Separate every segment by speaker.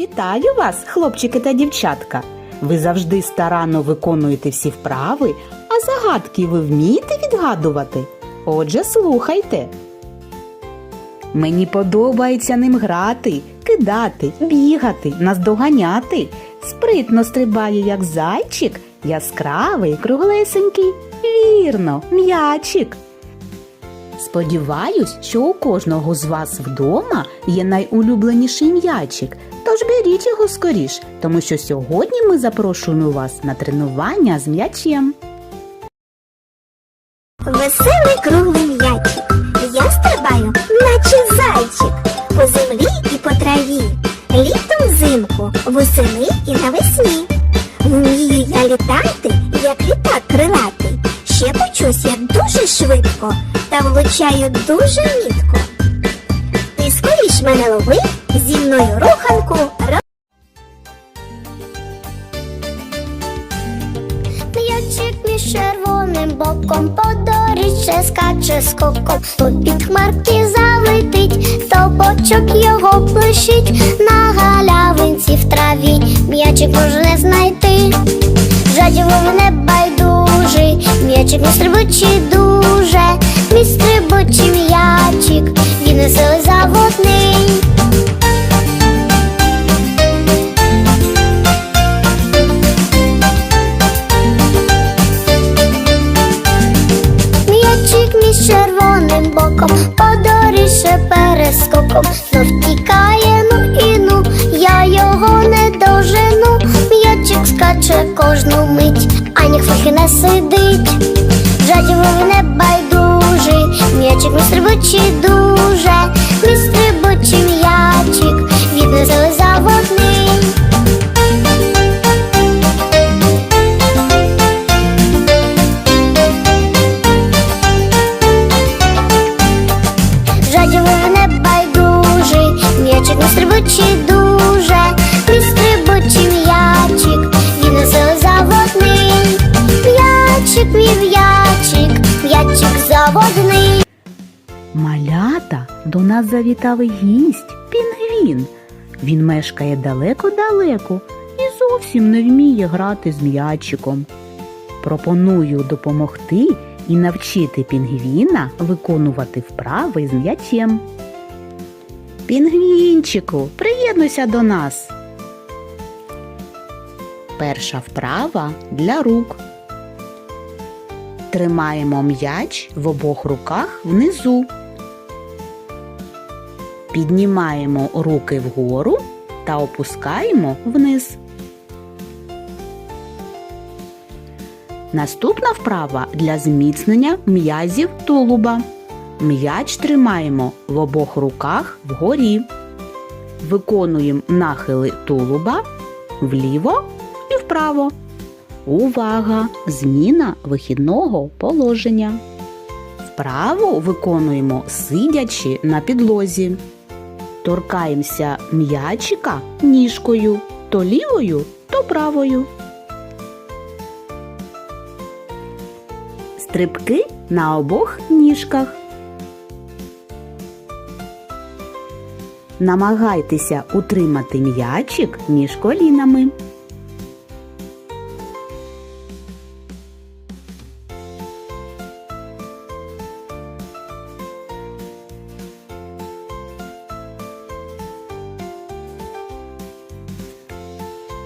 Speaker 1: Вітаю вас, хлопчики та дівчатка! Ви завжди старанно виконуєте всі вправи, а загадки ви вмієте відгадувати? Отже, слухайте. Мені подобається ним грати, кидати, бігати, наздоганяти. Спритно стрибає, як зайчик, яскравий, круглесенький. Вірно, м'ячик. Сподіваюсь, що у кожного з вас вдома є найулюбленіший м'ячик. Тож беріть його скоріш, тому що сьогодні ми запрошуємо вас на тренування з м'ячем.
Speaker 2: Веселий круглий м'ячик. Я стрибаю, наче зайчик, по землі і по траві, літом взимку, восени і навесні. Вмію я літати, як літак крилатий. Ще почусь я швидко та влучаю дуже мітко. Ти скоріш мене лови, зі мною руханку
Speaker 3: М'ячик між червоним боком по доріжче скаче скоком, то під хмарки залетить, то бочок його блищить на галявинці в траві. М'ячик може знайти, жадібов не байдужий, м'ячик. Мій стрибучий дуже, мій стрибучий м'ячик, він веселий заводний. М'ячик між червоним боком, по доріжче перескоком, знов тікає, кожну мить, а ніхто не сидить. Жадібов не байдужий, м'ячик не стрибучий дуже,
Speaker 1: до нас завітав гість пінгвін. Він мешкає далеко-далеко і зовсім не вміє грати з м'ячиком. Пропоную допомогти і навчити пінгвіна виконувати вправи з м'ячем. Пінгвінчику, приєднуйся до нас. Перша вправа для рук. Тримаємо м'яч в обох руках внизу. Піднімаємо руки вгору та опускаємо вниз. Наступна вправа для зміцнення м'язів тулуба. М'яч тримаємо в обох руках вгорі. Виконуємо нахили тулуба вліво і вправо. Увага! Зміна вихідного положення. Вправу виконуємо сидячи на підлозі. Торкаємося м'ячика ніжкою то лівою, то правою. Стрибки на обох ніжках. Намагайтеся утримати м'ячик між колінами.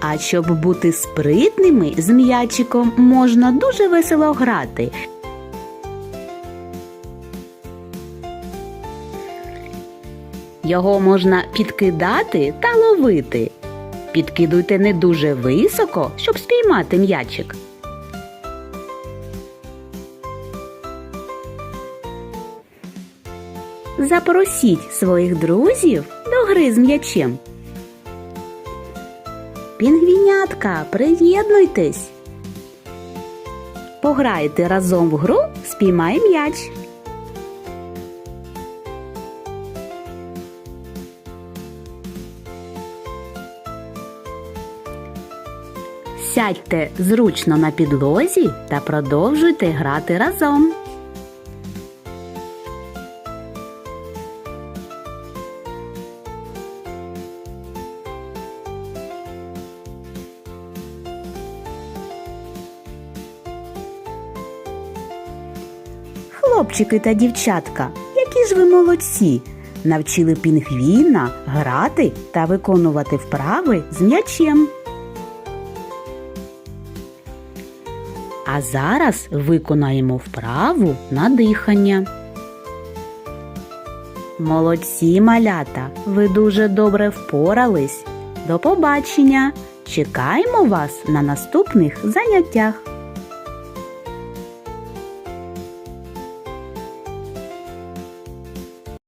Speaker 1: А щоб бути спритними з м'ячиком можна дуже весело грати. Його можна підкидати та ловити. Підкидуйте не дуже високо, щоб спіймати м'ячик. Запросіть своїх друзів до гри з м'ячем. Пінгвінятка, приєднуйтесь. Пограйте разом в гру Спіймай м'яч. Сядьте зручно на підлозі та продовжуйте грати разом. Хлопчики та дівчатка, які ж ви молодці! Навчили пінгвіна грати та виконувати вправи з м'ячем. А зараз виконаємо вправу на дихання. Молодці, малята, ви дуже добре впорались. До побачення! Чекаємо вас на наступних заняттях.